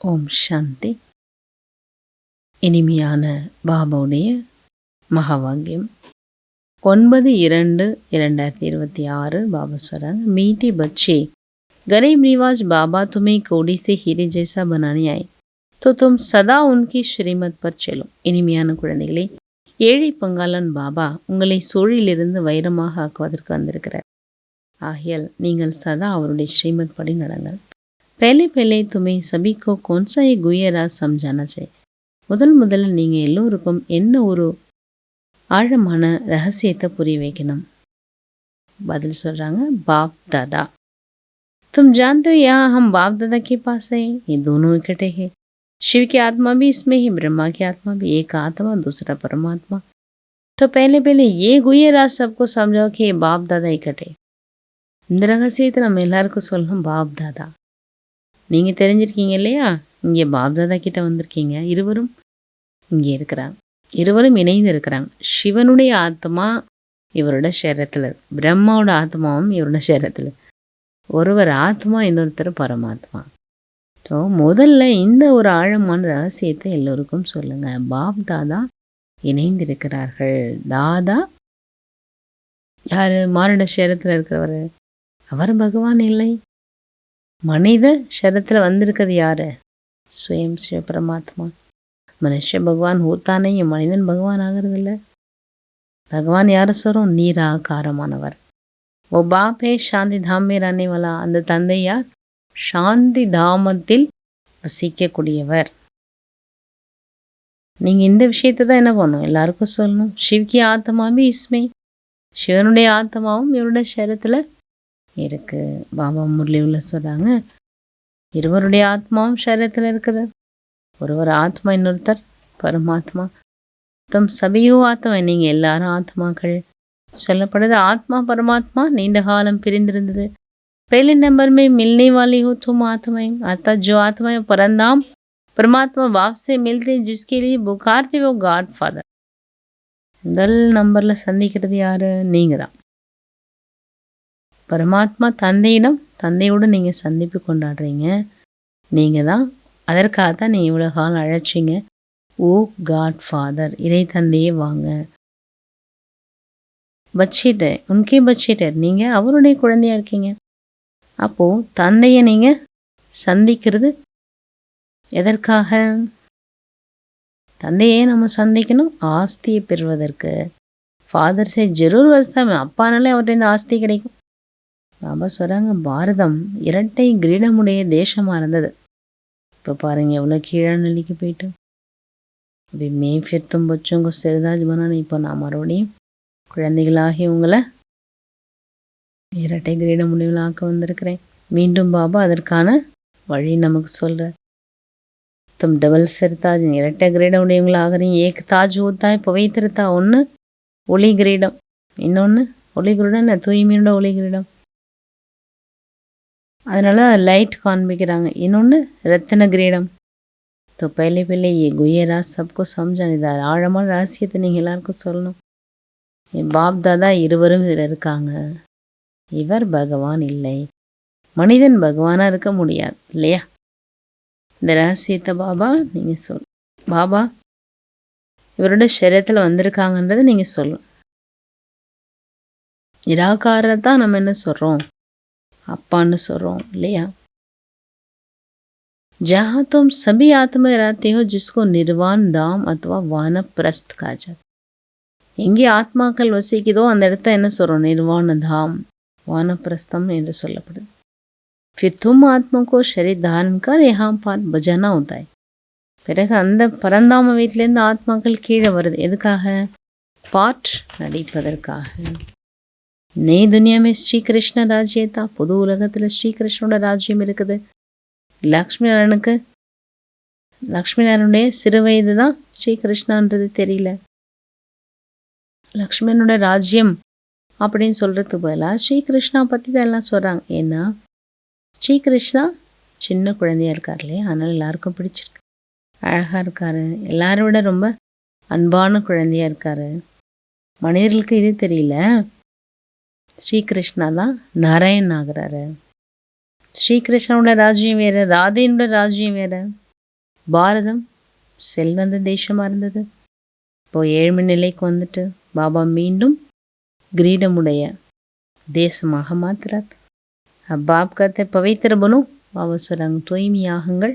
ஓம் சாந்தி இனிமையான பாபாவுடைய மகாவாக்கியம் ஒன்பது இரண்டு இரண்டாயிரத்தி இருபத்தி ஆறு பாபா சொல்கிறாங்க மீட்டி बच्चे गरीब रिवाज बाबा तुम्हें कोड़ी से हीरे जैसा बनाने आए तो तुम सदा उनकी श्रीमत पर चलो இனிமையான குழந்தைகளே ஏழை பங்காளன் பாபா உங்களை சூழிலிருந்து வைரமாக ஆக்குவதற்கு வந்திருக்கிறார் ஆகையால் நீங்கள் சதா அவருடைய ஸ்ரீமத் படி நடங்கள் पहले पहले तुम्हें सभी को कौन सा ये गुह्य राज समझाना चाहिए முதல் முதல்ல நீங்கள் எல்லோருக்கும் என்ன ஒரு ஆழமான ரகசியத்தை புரிய வைக்கணும் பதில் சொல்கிறாங்க बाप दादा तुम जानते हो यहाँ हम बाप दादा के पास है ये दोनों इकट्ठे हैं शिव की आत्मा भी इसमें है ब्रह्मा की आत्मा भी एक आत्मा दूसरा परमात्मा तो पहले पहले ये गुह्य राज सबको समझाओ कि ये बाप दादा इकट्ठे இந்த ரகசியத்தை நம்ம எல்லாருக்கும் சொல்லணும் பாப் தாதா நீங்கள் தெரிஞ்சிருக்கீங்க இல்லையா? இங்கே பாப் தாதா கிட்ட வந்திருக்கீங்க. இருவரும் இங்கே இருக்கிறாங்க. இருவரும் இணைந்து இருக்கிறாங்க. சிவனுடைய ஆத்மா இவரோட சரீரத்தில் பிரம்மாவோட ஆத்மாவும் இவரோட சரீரத்தில் ஒருவர் ஆத்மா இன்னொருத்தர் பரமாத்மா. ஸோ முதல்ல இந்த ஒரு ஆழமான ரகசியத்தை எல்லோருக்கும் சொல்லுங்க. பாப் தாதா இணைந்திருக்கிறார்கள். தாதா யார்? மானுட சேரத்தில் இருக்கிறவர். அவர் பகவான் இல்லை. மனித சரத்தில் வந்திருக்கிறது யாரு ஸ்வயம் சிவ பரமாத்மா மனுஷ பகவான் ஹோத்தானே மனிதன் பகவான் ஆகிறது இல்லை பகவான் யாரை சொல்கிறோம் நீராகாரமானவர் ஓ பாப்பே சாந்தி தாமே रहने वाला அந்த தந்தை யார் சாந்தி தாமத்தில் வசிக்கக்கூடியவர் நீங்கள் இந்த விஷயத்தை தான் என்ன பண்ணணும் எல்லாருக்கும் சொல்லணும் சிவ்கி ஆத்மாவே இஸ்மே சிவனுடைய ஆத்மாவும் இவருடைய சரத்தில் இருக்கு பாபா முரளிவில் சொல்கிறாங்க இருவருடைய ஆத்மாவும் சரீரத்தில் இருக்குது ஒருவர் ஆத்மா இன்னொருத்தர் பரமாத்மா தம் சபையோ ஆத்மா நீங்கள் எல்லாரும் ஆத்மாக்கள் சொல்லப்படுது ஆத்மா பரமாத்மா நீண்ட காலம் பிரிந்திருந்தது पहले नंबर में मिलने वाली हो तुम आत्माएं अर्थात जो आत्माएं परंदाम परमात्मा बाप से मिलते जिसके लिए बुखारते वो गाड फादर முதல் நம்பரில் சந்திக்கிறது யாரு நீங்கள் தான் பரமாத்மா தந்தையிடம் தந்தையோடு நீங்கள் சந்திப்பு கொண்டாடுறீங்க. நீங்கள் தான் அதற்காக தான் நீ இவ்வளோ காலம் அழைச்சிங்க. ஓ காட் ஃபாதர் இறை தந்தையே வாங்க. பச்சிட்டர் உன்கே பச்சிட்டர் நீங்கள் அவருடைய குழந்தையாக இருக்கீங்க. அப்போது தந்தையை நீங்கள் சந்திக்கிறது எதற்காக? தந்தையே நம்ம சந்திக்கணும் ஆஸ்தியை பெறுவதற்கு. ஃபாதர் சே ஜரூர் வசதா அப்பானாலே அவர்கிட்ட இந்த ஆஸ்தி கிடைக்கும். பாபா சொல்கிறாங்க பாரதம் இரட்டை கிரீடமுடைய தேசமாக இருந்தது இப்போ பாருங்கள் எவ்வளோ கீழே நிலைக்கு போயிட்டு. அப்படி மே ஃபிர் தும் செருதாஜ் சரிதாஜ் இப்போ நான் மறுபடியும் குழந்தைகளாகி உங்களை இரட்டை கிரீட முடிவிலாக்க வந்திருக்கிறேன். மீண்டும் பாபா அதற்கான வழி நமக்கு சொல்கிறார் தும் டபுள் செருதாஜ் இரட்டை கிரீட உடையவங்களாகிறீங்க ஏக் தாஜ் ஊத்தாய் புவைத்திருத்தா ஒன்று ஒளி கிரீடம். இன்னொன்று ஒளி கிரீடம் தூய்மையோட ஒளி கிரீடம். அதனால லைட் காண்பிக்கிறாங்க இன்னொன்று ரத்தின கிரீடம் तो पहले पहले ये गुह्य राज सबको समझाने இதை ஆழமான ரகசியத்தை நீங்கள் எல்லாருக்கும் சொல்லணும் என் பாப் தாதா இருவரும் இதில் இருக்காங்க இவர் பகவான் இல்லை மனிதன் பகவானாக இருக்க முடியாது இல்லையா இந்த ரகசியத்தை பாபா நீங்கள் சொல் பாபா இவரோட சரீரத்தில் வந்திருக்காங்கன்றதை நீங்கள் சொல்லணும் நிராகாரை தான் நம்ம என்ன சொல்கிறோம் அப்பான்னு சொல்கிறோம் இல்லையா जहाँ तुम सभी आत्मा रहते हो जिसको निर्वाण धाम अथवा वानप्रस्थ कहा जाता எங்கே ஆத்மாக்கள் வசிக்குதோ அந்த இடத்த என்ன சொல்கிறோம் நிர்வாண தாம் வானப்பிரஸ்தம் என்று சொல்லப்படுது फिर तुम आत्मा को शरीर धारण कर यहाँ पर बजाना होता है பிறகு அந்த பரந்தாம வீட்டிலேருந்து ஆத்மாக்கள் கீழே வருது எதுக்காக பாட் நடிப்பதற்காக நெய் துனியாமே ஸ்ரீகிருஷ்ண ராஜ்யத்தா புது உலகத்தில் ஸ்ரீகிருஷ்ணனோட ராஜ்யம் இருக்குது. லக்ஷ்மி நாராயணுக்கு லக்ஷ்மி நாராயணுடைய சிறு வயது தான் ஸ்ரீகிருஷ்ணான்றது தெரியல. லக்ஷ்மணனோட ராஜ்யம் அப்படின்னு சொல்கிறதுக்கு பதிலாக ஸ்ரீகிருஷ்ணா பற்றி தான் எல்லாம் சொல்கிறாங்க ஏன்னா ஸ்ரீகிருஷ்ணா சின்ன குழந்தையா இருக்கார் இல்லையா? அதனால் எல்லாருக்கும் பிடிச்சிருக்கு. அழகாக இருக்கார். எல்லாரை விட ரொம்ப அன்பான குழந்தையா இருக்கார். மனிதர்களுக்கு இது தெரியல. ஸ்ரீகிருஷ்ணா தான் நாராயண் ஆகிறாரு ஸ்ரீகிருஷ்ணனோட ராஜ்யம் வேறு ராதையினோட ராஜ்யம் வேறு பாரதம் செல்வந்த தேசமாக இருந்தது இப்போ ஏழ்மை நிலைக்கு வந்துட்டு பாபா மீண்டும் கிரீடமுடைய தேசமாக மாத்துறார் பாப் கத்தை பவித்திர பனு பாபா சொல்கிறாங்க தூய்மையாகுங்கள்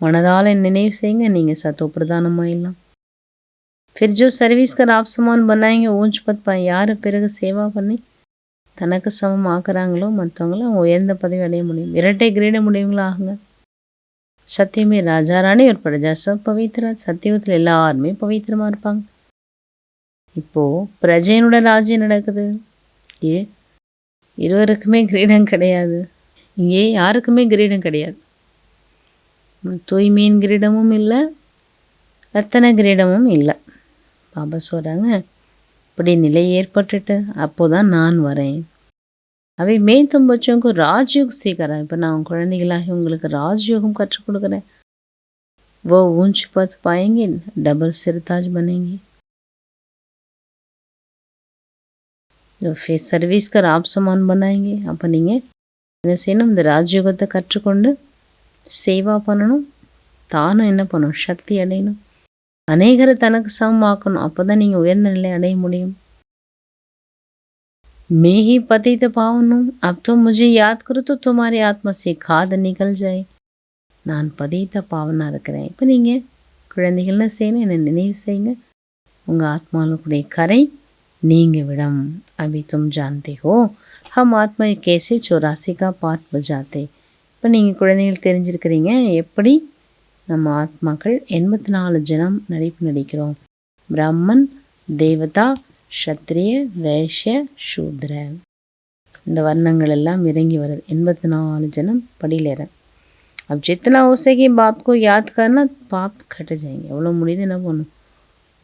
மனதால் நினைவு செய்யுங்க நீங்கள் சத்தோ பிரதானமாயிடலாம் फिर जो सर्विस कर आप समान बनाएंगे ऊंच पद पर யார் பிறகு சேவா பண்ணி தனக்கு சமம் ஆக்குறாங்களோ மற்றவங்கள அவங்க உயர்ந்த பதவி அடைய முடியும். இரட்டை கிரீட முடியுங்களா ஆகுங்க? சத்தியமே ராஜா ராணி ஒரு பிரஜா பவித்ரா. சத்தியத்தில் எல்லாருமே பவித்திரமாக இருப்பாங்க. இப்போது பிரஜையனோட ராஜ்யம் நடக்குது. ஏ இருவருக்குமே கிரீடம் கிடையாது. இங்கே யாருக்குமே கிரீடம் கிடையாது. தூய்மையின் கிரீடமும் இல்லை ரத்தன கிரீடமும் இல்லை. பாபா சொல்கிறாங்க இப்படி நிலை ஏற்பட்டுட்டு அப்போதான் நான் வரேன் அவை மேய்த்தும் பட்சங்க ராஜயோக் சீக்கிரம் இப்போ நான் குழந்தைகளாகி உங்களுக்கு ராஜயோகம் கற்றுக் கொடுக்குறேன் वो ऊंच पद पाएंगे डबल सिरताज बनेंगे जो फिर सर्विस कर आप समान बनाएंगे அப்போ நீங்கள் என்ன செய்யணும் இந்த ராஜயோகத்தை கற்றுக்கொண்டு சேவா பண்ணணும் தானும் என்ன பண்ணணும் சக்தி அடையணும் அநேகரை தனக்கு சமமாக்கணும் அப்போ தான் நீங்கள் உயர்ந்த நிலை அடைய முடியும் मैं ही पतित पावन हूँ अब तो मुझे याद करो तो तुम्हारी आत्मा से खाद निकल जाए நான் பதித்த பாவனாக இருக்கிறேன் இப்போ நீங்கள் குழந்தைகள்னு செய்யணும் என்னை நினைவு செய்யுங்க உங்கள் ஆத்மாவுடைய கரை நீங்க விடம் அபி தும் ஜான்தே ஹோ ஹம் ஆத்மா கேசே சௌராசி கா பாட் பஜாத்தே இப்போ நீங்கள் குழந்தைகள் தெரிஞ்சிருக்கிறீங்க எப்படி நம்ம ஆத்மாக்கள் எண்பத்தி நாலு ஜனம் நடிப்பு நடிக்கிறோம் பிரம்மன் தேவதா க்ஷத்ரிய வைஷ்ய சூத்ர இந்த வர்ணங்கள் எல்லாம் இறங்கி வருது எண்பத்தி நாலு ஜனம் படியிலேற अब जितना हो सके बाप को याद करना पाप கட்ட जाएंगे எவ்வளோ முடியுது என்ன பண்ணும்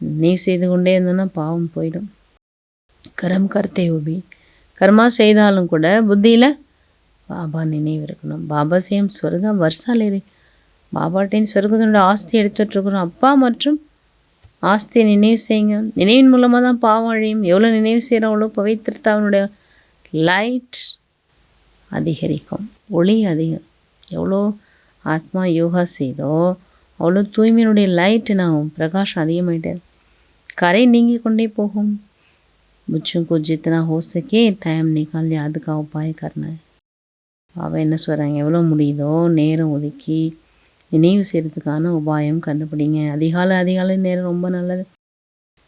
நினைவு செய்து கொண்டே இருந்தோன்னா பாவம் போயிடும் கரம் கர்த்தே உபி கர்மா செய்தாலும் கூட புத்தியில் பாபா நினைவு இருக்கணும் பாபா சேம் சொர்க்கம் வருஷாலேரி பாபாட்டின் சொர்க்கத்தினோட ஆஸ்தி எடுத்துட்ருக்குறோம் அப்பா மற்றும் ஆஸ்தியை நினைவு செய்யுங்க நினைவின் மூலமாக தான் பாவம் அழியும் எவ்வளோ நினைவு செய்கிறோம் அவ்வளோ பவித்திரத்தை அவனுடைய லைட் அதிகரிக்கும் ஒளி அதிகம் எவ்வளோ ஆத்மா யோகா செய்தோ அவ்வளோ தூய்மையினுடைய லைட் நான் பிரகாஷம் அதிகமாயிட்டே கரை நீங்கி கொண்டே போகும் बच्चों को जितना हो सके टाइम निकाल याद का उपाय करना है அவள் என்ன சொல்கிறாங்க எவ்வளோ முடியுதோ நேரம் ஒதுக்கி நினைவு செய்கிறதுக்கான உபாயம் கண்டுபிடிங்க. அதிகாலை அதிகாலை நேரம் ரொம்ப நல்லது.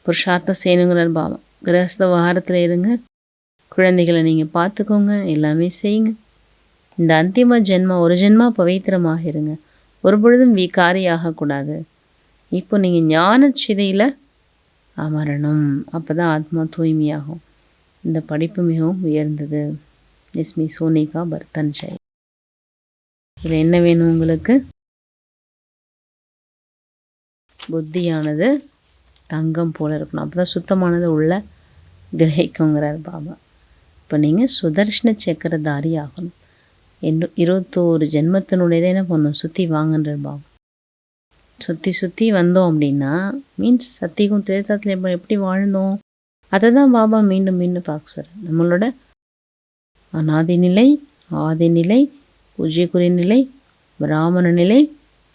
புருஷார்த்தம் செய்யணுங்கிறார் பாவம். கிரகஸ்த விவகாரத்தில் இருங்க. குழந்தைகளை நீங்கள் பார்த்துக்கோங்க. எல்லாமே செய்யுங்க. இந்த அந்திம ஜென்மா ஒரு ஜென்மா பவித்திரமாக இருங்க. ஒரு பொழுதும் விகாரி ஆகக்கூடாது இப்போ நீங்கள் ஞான சிதையில் அமரணும். அப்போ தான் ஆத்மா தூய்மையாகும். இந்த படிப்பு மிகவும் உயர்ந்தது. எஸ்மி சோனிகா பர்தன் ஜெய். இதில் என்ன வேணும் உங்களுக்கு? புத்தியானது தங்கம் போல இருக்கணும். அப்போ தான் சுத்தமானது உள்ள கிரகிக்குங்கிறார் பாபா. இப்போ நீங்கள் சுதர்ஷன சக்கரதாரி ஆகணும். என்று இருபத்தோரு ஜென்மத்தினுடையதை என்ன பண்ணணும்? சுற்றி வாங்கன்றார் பாபா. சுற்றி சுற்றி வந்தோம் அப்படின்னா மீன்ஸ் சத்தியகம் திரேதாத்தில் இப்போ எப்படி வாழ்ந்தோம்? அதை தான் பாபா மீண்டும் மீண்டும் பார்க்க சொல்கிறார் நம்மளோட அனாதி நிலை ஆதி நிலை பூஜ்யக்குறி நிலை பிராமண நிலை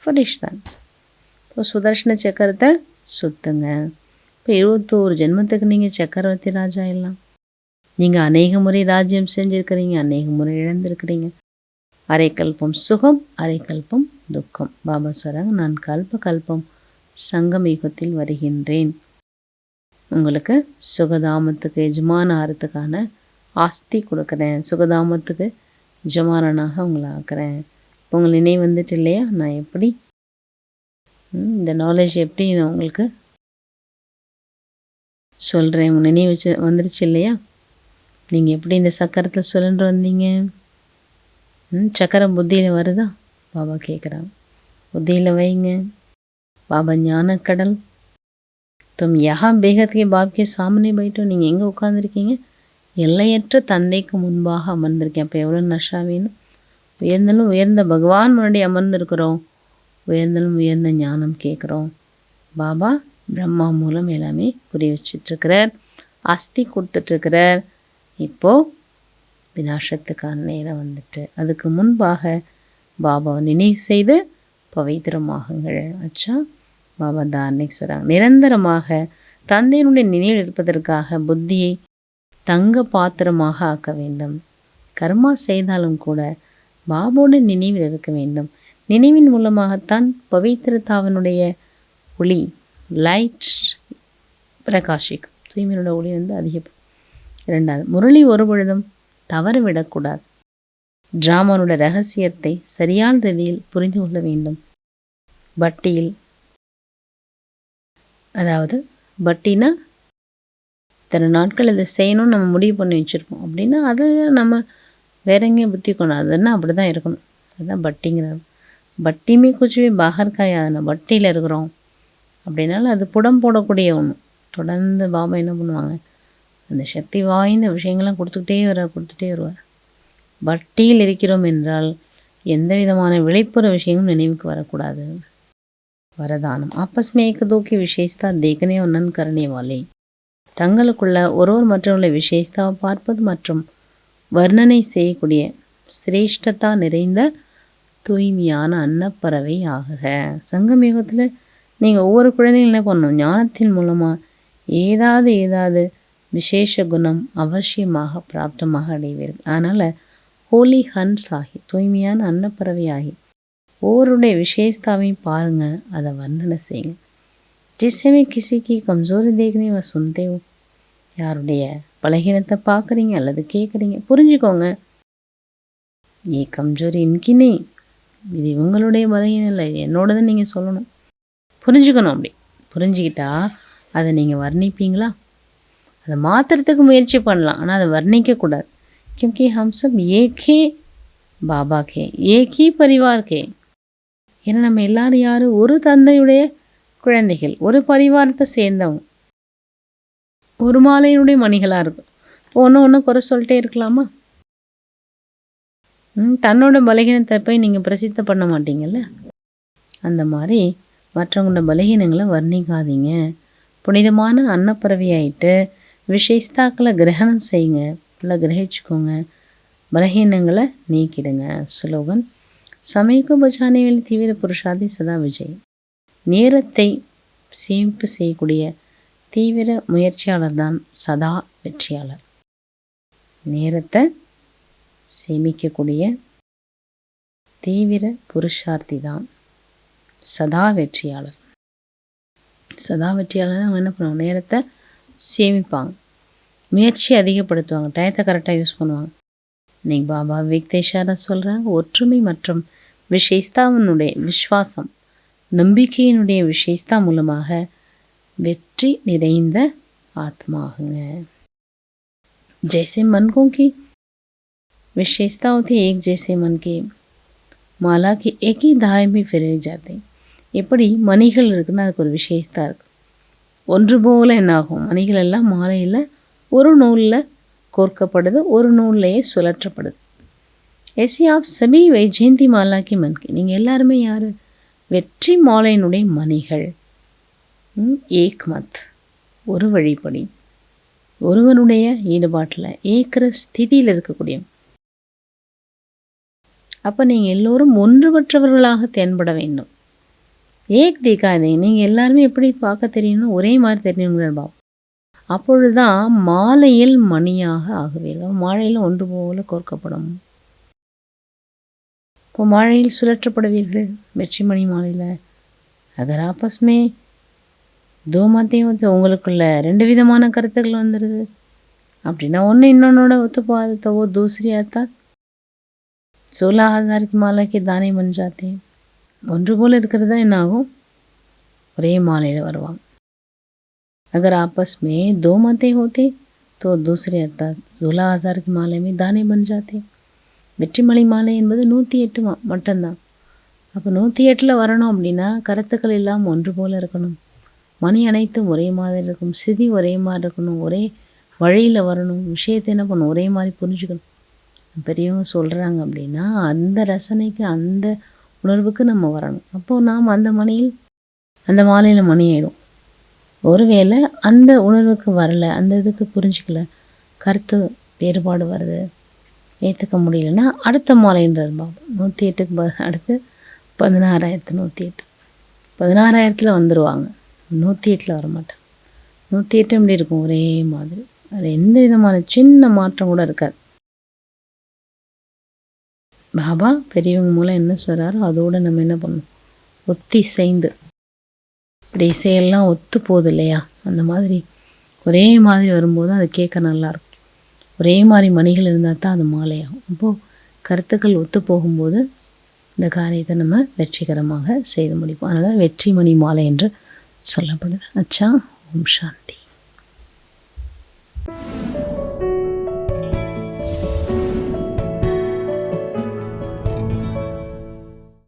ஃபரிஷ்தான் இப்போ சுதர்ஷன சக்கரத்தை சுத்துங்க. இப்போ இருபத்தோரு ஜென்மத்துக்கு நீங்கள் சக்கரவர்த்தி ராஜா எல்லாம். நீங்கள் அநேக முறை ராஜ்யம் செஞ்சுருக்கிறீங்க அநேக முறை இழந்திருக்கிறீங்க. அரை கல்பம் சுகம் அரை கல்பம் துக்கம். பாபா சொல்கிறாங்க நான் கல்ப கல்பம் சங்கம் யுகத்தில் வருகின்றேன். உங்களுக்கு சுகதாமத்துக்கு எஜமான ஆறதுக்கான ஆஸ்தி கொடுக்குறேன். சுகதாமத்துக்கு எஜமானனாக உங்களை ஆக்குறேன். இப்போ உங்கள் நினைவு வந்துட்டு இல்லையா? நான் எப்படி இந்த நாலேஜ் எப்படி நான் உங்களுக்கு சொல்கிறேன் உங்கள் நினைவு வச்சு வந்துருச்சு இல்லையா? நீங்கள் எப்படி இந்த சக்கரத்தில் சுழன்று வந்தீங்க? ம் சக்கரம் புத்தியில் வருதா? பாபா கேட்குறாங்க புத்தியில் வைங்க. பாபா ஞானக்கடல். தும் யஹா பேகத்துக்கே பாப்கே சாமனே போயிட்டோம் நீங்கள் எங்கே உட்காந்துருக்கீங்க எல்லையற்ற தந்தைக்கு முன்பாக அமர்ந்திருக்கேன். அப்போ எவ்வளோ நஷா வேணும்? உயர்ந்தாலும் உயர்ந்த பகவான் முன்னாடி அமர்ந்திருக்கிறோம். உயர்ந்தாலும் உயர்ந்த ஞானம் கேட்குறோம். பாபா பிரம்மா மூலம் எல்லாமே புரிய வச்சிட்ருக்கிறார் அஸ்தி கொடுத்துட்ருக்கிறார் இப்போது விநாசத்துக்கான நேரம் வந்துட்டு அதுக்கு முன்பாக பாபாவை நினைவு செய்து பவித்திரமாகுங்கள். அச்சா பாபா தார்னிக் சொல்கிறாங்க நிரந்தரமாக தந்தையினுடைய நினைவில் இருப்பதற்காக புத்தியை தங்க பாத்திரமாக ஆக்க வேண்டும். கர்மா செய்தாலும் கூட பாபோட நினைவில் இருக்க வேண்டும். நினைவின் மூலமாகத்தான் பவித்திரத்தாவனுடைய ஒளி லைட் பிரகாஷிக்கும் தூய்மையோட ஒளி வந்து அதிகம் இரண்டாவது முரளி ஒரு பொழுதும் தவறு விடக்கூடாது டிராமானோட ரகசியத்தை சரியான ரீதியில் புரிந்து கொள்ள வேண்டும். பட்டியில் அதாவது பட்டினா இத்தனை நாட்கள் இதை செய்யணும்னு நம்ம முடிவு பண்ணி வச்சுருப்போம் அப்படின்னா அது நம்ம வேற எங்கேயும் புத்தி கொண்டு அதுன்னா அப்படி தான் இருக்கணும். அதுதான் பட்டிங்கிறது பட்டியுமே குச்சுவே பாகர் காயாதுண்ணா பட்டியில் இருக்கிறோம் அப்படின்னால அது புடம் போடக்கூடிய ஒன்று தொடர்ந்து பாபா என்ன பண்ணுவாங்க அந்த சக்தி வாய்ந்த விஷயங்கள்லாம் கொடுத்துக்கிட்டே வர கொடுத்துட்டே வருவார் பட்டியில் இருக்கிறோம் என்றால் எந்த விதமான விளைப்புற விஷயங்களும் நினைவுக்கு வரக்கூடாது வரதானம் आपस में एक दो की विशेषता देखने और नन करने वाले தங்களுக்குள்ள ஒருவர் மற்றவர்களை விசேஷத்தாவை பார்ப்பது மற்றும் வர்ணனை செய்யக்கூடிய சிரேஷ்டத்தா நிறைந்த தூய்மையான அன்னப்பறவை ஆகுக சங்கம் யுகத்தில் நீங்கள் ஒவ்வொரு குழந்தையும் என்ன பண்ணணும் ஞானத்தின் மூலமாக ஏதாவது ஏதாவது விசேஷ குணம் அவசியமாக பிராப்தமாக அடைவீர்கள் அதனால் ஹோலி ஹன்ஸ் ஆகி தூய்மையான அன்னப்பறவை ஆகி ஒவ்வொருடைய விசேஷத்தாவையும் பாருங்கள் அதை வர்ணனை செய்யுங்க जिससे में किसी की कमज़ोरी देखने व सुनते हो யாருடைய பலகீனத்தை பார்க்குறீங்க அல்லது கேட்குறீங்க புரிஞ்சுக்கோங்க ஏ கம்ஜோரி இன்கினே இது இவங்களுடைய பலகீனம் இல்லை இது என்னோடதுன்னு நீங்கள் சொல்லணும் புரிஞ்சுக்கணும் அப்படி புரிஞ்சுக்கிட்டா அதை நீங்கள் வர்ணிப்பீங்களா அதை மாற்றுறதுக்கு முயற்சி பண்ணலாம் ஆனால் அதை வர்ணிக்கக்கூடாது क्योंकि हम सब एक ही பாபா கே ஏக் ஹி பரிவார் கே ஏன்னா நம்ம எல்லாரும் யார் ஒரு தந்தையுடைய குழந்தைகள் ஒரு பரிவாரத்தை சேர்ந்தவங்க ஒரு மாலையினுடைய மணிகளாக இருக்கும் இப்போ ஒன்று ஒன்று குறை சொல்லிட்டே இருக்கலாமா ம், தன்னோட பலகீனத்தை போய் நீங்கள் பிரசித்த பண்ண மாட்டீங்கல்ல? அந்த மாதிரி மற்றவங்களோட பலகீனங்களை வர்ணிக்காதீங்க. புனிதமான அன்னப்பறவையாயிட்டு விசேஷத்தாக்களை கிரகணம் செய்யுங்க. ஃபுல்லாக கிரகிச்சுக்கோங்க. பலகீனங்களை நீக்கிடுங்க. ஸ்லோகன் சமயக்கு பச்சானேவில் தீவிர புருஷாதி சதா விஜய். நேரத்தை சேமிப்பு செய்யக்கூடிய தீவிர முயற்சியாளர் தான் சதா வெற்றியாளர். நேரத்தை சேமிக்கக்கூடிய தீவிர புருஷார்த்தி தான் சதா வெற்றியாளர் சதா வெற்றியாளர் அவங்க என்ன பண்ணுவாங்க நேரத்தை சேமிப்பாங்க முயற்சி அதிகப்படுத்துவாங்க டயத்தை கரெக்டாக யூஸ் பண்ணுவாங்க இன்னைக்கு பாபா விக்தேஷாரா சொல்கிறாங்க ஒற்றுமை மற்றும் விசேஸ்தாவனுடைய விஸ்வாசம் நம்பிக்கையினுடைய விசேஷத்தா மூலமாக வெற்றி நிறைந்த ஆத்மாகுங்க जैसे मनकों की विशेषता होती है एक जैसे मन के વિશેષતાઓથી એક જૈસે મનકે માલાકી એકી தாயமை ફેરવી જાતે எப்படி மணிகள் இருக்குன்னா அதுக்கு ஒரு விசேஷத்தா இருக்குது ஒன்று போல் என்னாகும்? மணிகள் எல்லாம் மாலையில் ஒரு நூலில் கோர்க்கப்படுது ஒரு நூல்லையே சுழற்றப்படுது. எஸ் ஆஃப் சபி வைஜெயந்தி மாலாக்கி மன்கி நீங்கள் எல்லாருமே யார்? வெற்றி மாலையினுடைய மணிகள். ஏக் மத் ஒரு வழிப்படி ஒருவனுடைய ஈடுபாட்டில் ஏக்கிற ஸ்திதியில் இருக்கக்கூடிய அப்போ நீங்கள் எல்லோரும் ஒன்றுபற்றவர்களாக தென்பட வேண்டும். ஏக் தீக்காதே நீங்கள் எல்லாருமே எப்படி பார்க்க தெரியணும் ஒரே மாதிரி தெரியணுங்கிற பாவம். அப்பொழுதுதான் மாலையில் மணியாக ஆகுவீர்கள். மாலையில் ஒன்று போல கோர்க்கப்படும். இப்போ மாலையில் சுழற்றப்படுவீர்கள். வெற்றி மணி மாலையில். அகர் ஆப்பஸ்மே தோமத்தையும் வந்து உங்களுக்குள்ள ரெண்டு விதமான கருத்துக்கள் வந்துடுது அப்படின்னா ஒன்று இன்னொன்னோட ஒத்துப்பாதத்தவோ தவோ सोलह हजार की माला के दाने बन जाते हैं ஒன்று போல் இருக்கிறதா என்ன ஆகும் ஒரே மாலையில் வருவாங்க अगर आपस में दो मतें होते तो दूसरे अर्थात सोलह हजार की माले में दाने बन जाते வெற்றிமலை மாலை என்பது நூற்றி எட்டு மா- மட்டும்தான் அப்போ நூற்றி எட்டில் வரணும் அப்படின்னா கருத்துக்கள் எல்லாம் ஒன்று போல் இருக்கணும் மணி அனைத்தும் ஒரே மாதிரி இருக்கும் சிதி ஒரே மாதிரி இருக்கணும் ஒரே வழியில் வரணும் விஷயத்தை என்ன பண்ணணும் ஒரே மாதிரி புரிஞ்சுக்கணும் பெரியவங்க சொல்கிறாங்க அப்படின்னா அந்த ரசனைக்கு அந்த உணர்வுக்கு நம்ம வரணும். அப்போது நாம் அந்த மணியில் அந்த மாலையில் மணி ஆயிடும். ஒருவேளை அந்த உணர்வுக்கு வரல அந்த இதுக்கு புரிஞ்சுக்கல கருத்து வேறுபாடு வருது ஏற்றுக்க முடியலன்னா அடுத்த மாலைன்றார் பாபா. நூற்றி எட்டுக்கு ப அடுத்து பதினாறாயிரத்து நூற்றி எட்டு. பதினாறாயிரத்தில் வந்துடுவாங்க நூற்றி எட்டில் வரமாட்டாங்க. நூற்றி எட்டு எப்படி இருக்கும்? ஒரே மாதிரி. அது எந்த விதமான சின்ன மாற்றம் கூட இருக்காது. பாபா பெரியவங்க மூலம் என்ன சொல்கிறாரோ அதோடு நம்ம என்ன பண்ணணும்? ஒத்தி சேர்ந்து இப்படி இசையெல்லாம் ஒத்து போகுது இல்லையா? அந்த மாதிரி ஒரே மாதிரி வரும்போது அது கேட்க நல்லாயிருக்கும் ஒரே மாதிரி மணிகள் இருந்தால் தான் அது மாலையாகும். அப்போது கருத்துக்கள் ஒத்து போகும்போது இந்த காரியத்தை நம்ம வெற்றிகரமாக செய்து முடிப்போம். அதனால் வெற்றி மணி மாலை என்று சொல்லப்படுது. அச்சா ஓம் சாந்தி.